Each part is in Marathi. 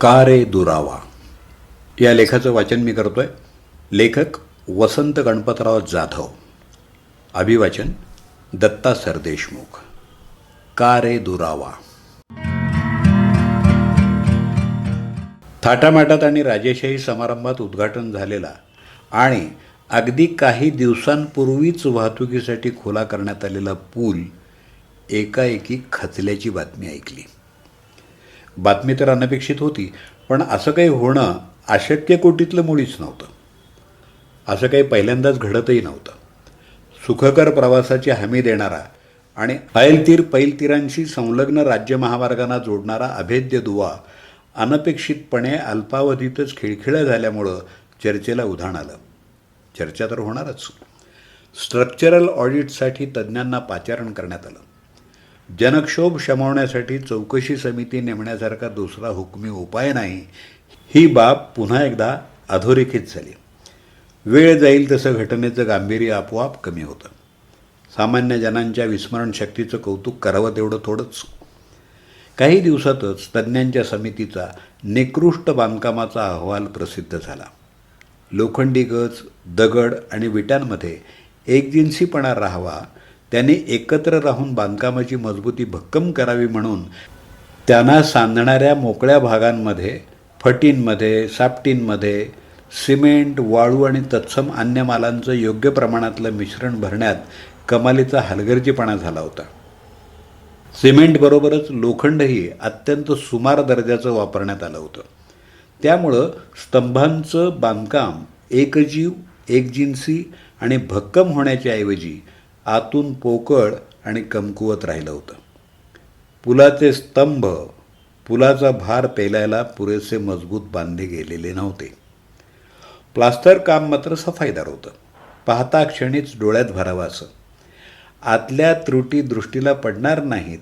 का रे दुरावा? या लेखाचं वाचन मी करतोय. लेखक वसंत गणपतराव जाधव. अभिवाचन दत्ता सरदेशमुख. का रे दुरावा? थाटामाटात आणि राजेशाही समारंभात उद्घाटन झालेला आणि अगदी काही दिवसांपूर्वीच वाहतुकीसाठी खुला करण्यात आलेला पूल एकाएकी खचल्याची बातमी ऐकली. बातमी तर अनपेक्षित होती पण असं काही होणं अशक्य कोटीतलं मुळीच नव्हतं. असं काही पहिल्यांदाच घडतही नव्हतं. सुखकर प्रवासाची हमी देणारा आणि ऐलतीर पैलतीरांशी संलग्न राज्य महामार्गांना जोडणारा अभेद्य दुवा अनपेक्षितपणे अल्पावधीतच खिळखिळं झाल्यामुळं चर्चेला उधाण आलं. चर्चा तर होणारच. स्ट्रक्चरल ऑडिटसाठी तज्ज्ञांना पाचारण करण्यात आलं. जनक्षोभ शमवण्यासाठी चौकशी समिती नेमण्यासारखा दुसरा हुकमी उपाय नाही. ही बाब पुन्हा एकदा अधोरेखित झाली. वेळ जाईल तसं घटनेचं गांभीर्य आपोआप कमी होतं. सामान्य जनांच्या विस्मरण शक्तीचं कौतुक करावं तेवढं थोडंच. काही दिवसातच तज्ज्ञांच्या समितीचा निकृष्ट बांधकामाचा अहवाल प्रसिद्ध झाला. लोखंडी गज दगड आणि विटांमध्ये एकजिन्सीपणा राहावा त्यांनी एकत्र राहून बांधकामाची मजबूती भक्कम करावी म्हणून त्यांना सांधणाऱ्या मोकळ्या भागांमध्ये फटींमध्ये सापटींमध्ये सिमेंट वाळू आणि तत्सम अन्य मालांचं योग्य प्रमाणातलं मिश्रण भरण्यात कमालीचा हलगर्जीपणा झाला होता. सिमेंटबरोबरच लोखंडही अत्यंत सुमार दर्जाचं वापरण्यात आलं होतं. त्यामुळं स्तंभांचं बांधकाम एकजीव एकजिन्सी आणि भक्कम होण्याच्या ऐवजी आतून पोकळ आणि कमकुवत राहिलं होतं. पुलाचे स्तंभ पुलाचा भार पेलायला पुरेसे मजबूत बांधले गेलेले नव्हते. प्लास्टर काम मात्र सफाईदार होतं. पाहता क्षणीच डोळ्यात भरावं असं. आतल्या त्रुटी दृष्टीला पडणार नाहीत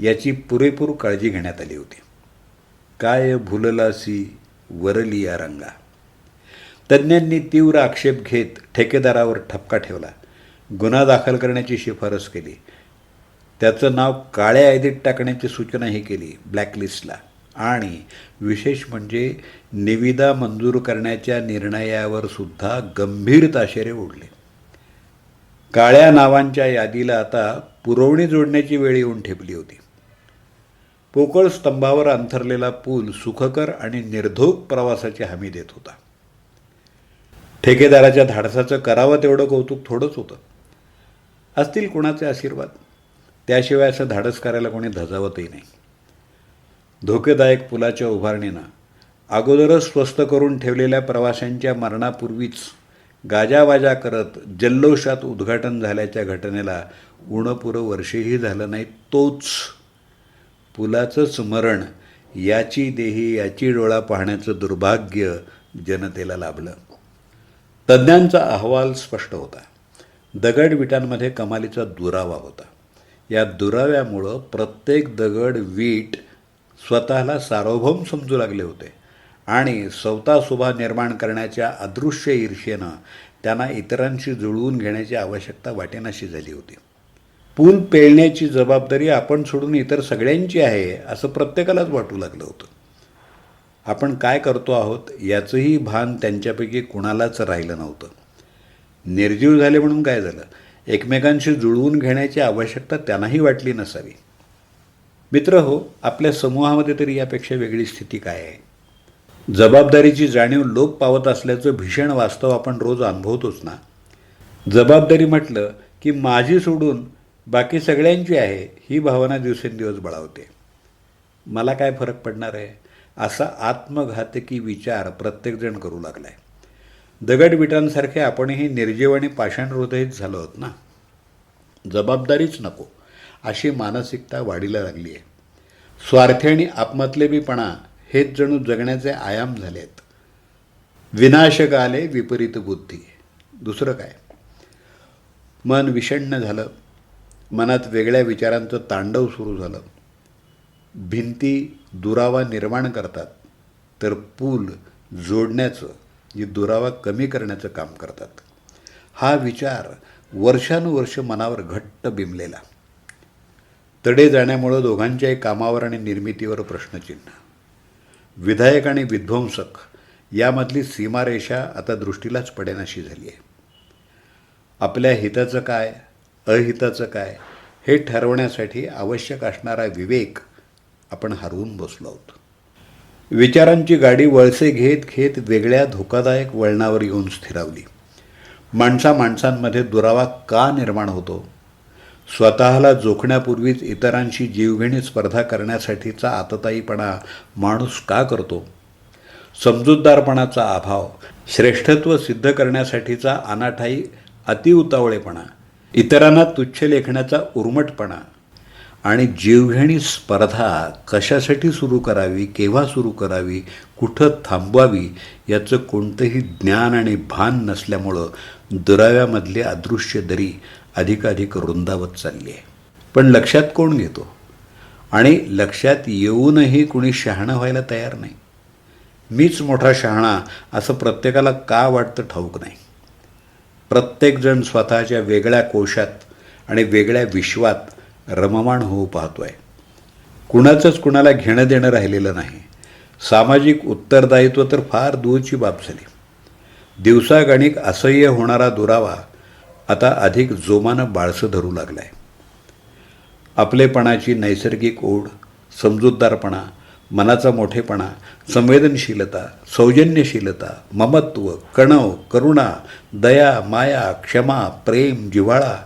याची पुरेपूर काळजी घेण्यात आली होती. काय भुललासी वरली या रंगा. तज्ज्ञांनी तीव्र आक्षेप घेत ठेकेदारावर ठपका ठेवला. गुन्हा दाखल करण्याची शिफारस केली. त्याचं नाव काळ्या यादीत टाकण्याची सूचनाही केली ब्लॅकलिस्टला. आणि विशेष म्हणजे निविदा मंजूर करण्याच्या निर्णयावर सुद्धा गंभीर ताशेरे ओढले. काळ्या नावांच्या यादीला आता पुरवणी जोडण्याची वेळ येऊन ठेपली होती. पोकळ स्तंभावर अंथरलेला पूल सुखकर आणि निर्धोक प्रवासाची हमी देत होता. ठेकेदाराच्या धाडसाचं करावं तेवढं कौतुक थोडंच होतं. असतील कुणाचे आशीर्वाद? त्याशिवाय असं धाडस करायला कोणी धजावतही नाही. धोकेदायक पुलाच्या उभारणीनं अगोदरच स्वस्त करून ठेवलेल्या प्रवाशांच्या मरणापूर्वीच गाजावाजा करत जल्लोषात उद्घाटन झाल्याच्या घटनेला उणपुरं वर्षेही झालं नाही तोच पुलाचंच मरण याची देही याची डोळा पाहण्याचं दुर्भाग्य जनतेला लाभलं. तज्ज्ञांचा अहवाल स्पष्ट होता. दगड विटांमध्ये कमालीचा दुरावा होता. या दुराव्यामुळं प्रत्येक दगड वीट स्वतःला सार्वभौम समजू लागले होते आणि स्वतःसुभा निर्माण करण्याच्या अदृश्य ईर्षेनं त्यांना इतरांशी जुळवून घेण्याची आवश्यकता वाटेनाशी झाली होती. पूल पेळण्याची जबाबदारी आपण सोडून इतर सगळ्यांची आहे असं प्रत्येकालाच वाटू लागलं होतं. आपण काय करतो आहोत याचंही भान त्यांच्यापैकी कुणालाच राहिलं नव्हतं. निर्जीव झाले म्हणून काय झालं? एकमेकांशी जुळवून घेण्याची आवश्यकता त्यांनाही वाटली नसावी. मित्र हो आपल्या समूहामध्ये तरी यापेक्षा वेगळी स्थिती काय आहे? जबाबदारीची जाणीव लोक पावत असल्याचं भीषण वास्तव आपण रोज अनुभवतोच ना? जबाबदारी म्हटलं की माझी सोडून बाकी सगळ्यांची आहे ही भावना दिवसेंदिवस बळावते. मला काय फरक पडणार आहे? असा आत्मघातकी विचार प्रत्येकजण करू लागलाय. विटांसारखे आपणही निर्जीव आणि पाषाणहृदयीत झालो आहोत ना? जबाबदारीच नको. अशी मानसिकता वाढीला लागली आहे स्वार्थी आणि आत्मतलेबीपणा हेच जणू जगण्याचे आयाम झाले आहेत विनाशक आले विपरीत बुद्धी. दुसरं काय? मन विषण्ण झालं. मनात वेगळ्या विचारांचं तांडव सुरू झालं. भिंती दुरावा निर्माण करतात. तर पूल जोडण्याचं जी दुरावा कमी करण्याचं काम करतात. हा विचार वर्षानुवर्ष मनावर घट्ट बिंबलेला. तडे जाण्यामुळं दोघांच्याही कामावर आणि निर्मितीवर प्रश्नचिन्ह. विधायक आणि विध्वंसक यामधली सीमारेषा आता दृष्टीलाच पडेनाशी झाली आहे आपल्या हिताचं काय अहिताचं काय हे ठरवण्यासाठी आवश्यक असणारा विवेक आपण हरवून बसलो आहोत. विचारांची गाडी वळसे घेत घेत वेगळ्या धोकादायक वळणावर येऊन स्थिरावली. माणसा माणसांमध्ये दुरावा का निर्माण होतो? स्वतःला जोखण्यापूर्वीच इतरांशी जीवघेणी स्पर्धा करण्यासाठीचा आतताईपणा माणूस का करतो? समजूतदारपणाचा अभाव श्रेष्ठत्व सिद्ध करण्यासाठीचा अनाठाई अतिउतावळेपणा इतरांना तुच्छ लेखण्याचा उर्मटपणा आणि जीवघेणी स्पर्धा कशासाठी सुरू करावी केव्हा सुरू करावी कुठं थांबवावी याचं कोणतंही ज्ञान आणि भान नसल्यामुळं दुराव्यामधली अदृश्य दरी अधिकाधिक रुंदावत चालली आहे. पण लक्षात कोण घेतो? आणि लक्षात येऊनही कुणी शहाणं व्हायला तयार नाही. मीच मोठा शहाणा असं प्रत्येकाला का वाटतं ठाऊक नाही. प्रत्येकजण स्वतःच्या वेगळ्या कोशात आणि वेगळ्या विश्वात रममाण होऊ पाहतो आहे कुणाचंच कुणाला घेणं देणं राहिलेलं नाही. सामाजिक उत्तरदायित्व तर फार दूरची बाब झाली. दिवसागणिक असह्य होणारा दुरावा आता अधिक जोमानं बाळसं धरू लागला आहे आपलेपणाची नैसर्गिक ओढ समजूतदारपणा मनाचा मोठेपणा संवेदनशीलता सौजन्यशीलता ममत्व कणव करुणा दया माया क्षमा प्रेम जिव्हाळा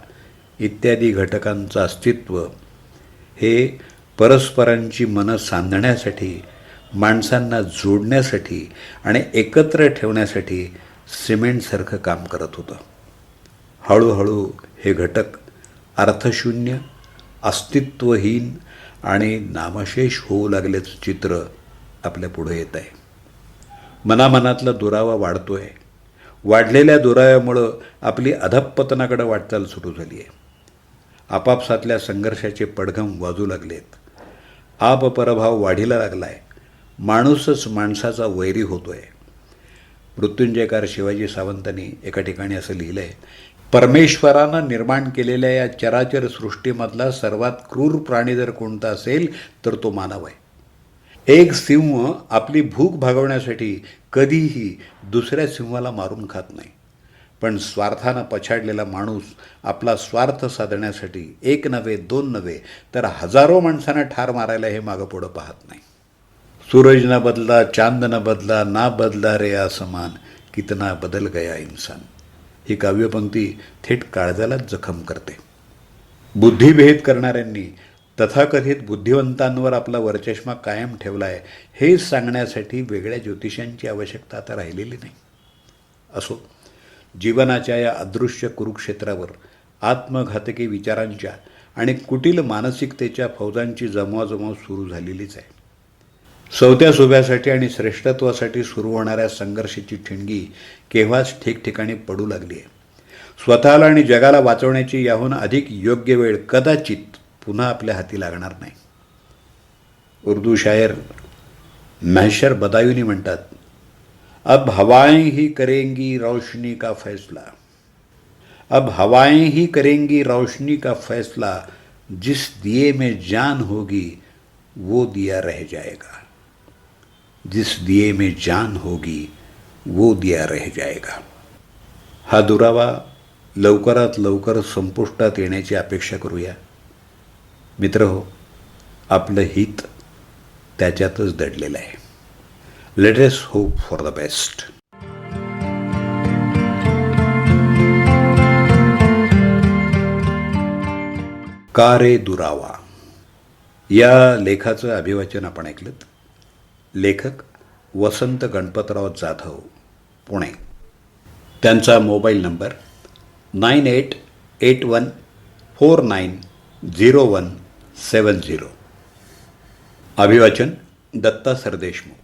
इत्यादी घटकांचं अस्तित्व हे परस्परांची मनं सांधण्यासाठी माणसांना जोडण्यासाठी आणि एकत्र ठेवण्यासाठी सिमेंटसारखं काम करत होतं. हळूहळू हे घटक अर्थशून्य अस्तित्वहीन आणि नामशेष होऊ लागल्याचं चित्र आपल्या पुढे येत आहे. मनामनातला दुरावा आहे वाढलेल्या दुराव्यामुळं आपली अधपतनाकडे वाटचाल सुरू झाली आहे आपापसातल्या संघर्षाचे पडघम वाजू लागलेत. आपपरभाव वाढीला लागला आहे माणूसच माणसाचा वैरी होतोय. मृत्युंजयकार शिवाजी सावंतांनी एका ठिकाणी असं लिहिलं आहे परमेश्वरानं निर्माण केलेल्या या चराचर सृष्टीमधला सर्वात क्रूर प्राणी जर कोणता असेल तर तो मानव आहे. एक सिंह आपली भूक भागवण्यासाठी कधीही दुसऱ्या सिंहाला मारून खात नाही. पण स्वार्थानं पछाडलेला माणूस आपला स्वार्थ साधण्यासाठी एक नव्हे दोन नव्हे तर हजारो माणसांना ठार मारायला हे मागं पुढं पाहत नाही. सूरज न बदला चांद न बदला ना बदला रे आसमान कितना बदल गया इन्सान. ही काव्यपंक्ती थेट काळजालाच जखम करते. बुद्धिभेद करणाऱ्यांनी तथाकथित बुद्धिवंतांवर आपला वरचष्मा कायम ठेवला आहे हे सांगण्यासाठी वेगळ्या ज्योतिषांची आवश्यकता आता राहिलेली नाही. असो जीवनाच्या या अदृश्य कुरुक्षेत्रावर आत्मघातकी विचारांच्या आणि कुटील मानसिकतेच्या फौजांची जमवाजमव सुरू झालेलीच आहे. सौत्या सुभ्यासाठी आणि श्रेष्ठत्वासाठी सुरू होणाऱ्या संघर्षाची ठिणगी केव्हाच ठिकठिकाणी पडू लागली आहे. स्वतःला आणि जगाला वाचवण्याची याहून अधिक योग्य वेळ कदाचित पुन्हा आपल्या हाती लागणार नाही. उर्दू शायर महेशर बदायुनी म्हणतात अब हवाएं ही करेंगी रोशनी का फैसला। अब हवाएं ही करेंगी रोशनी का फैसला। जिस दिए में जान होगी वो दिया रह जाएगा। जिस दिए में जान होगी वो दिया रह जाएगा। हा दुरावा लवकरात लवकर संपुष्टात येण्याची अपेक्षा करूया। मित्र हो आपलं हित त्याच्यातच दडलेलं आहे. Latest hope for the best का रे दुरावा? या लेखाचं अभिवाचन आपण ऐकलं लेखक वसंत गणपतराव जाधव पुणे. त्यांचा mobile number nine eight eight one four nine zero one seven zero. अभिवाचन Datta Sardeshmukh.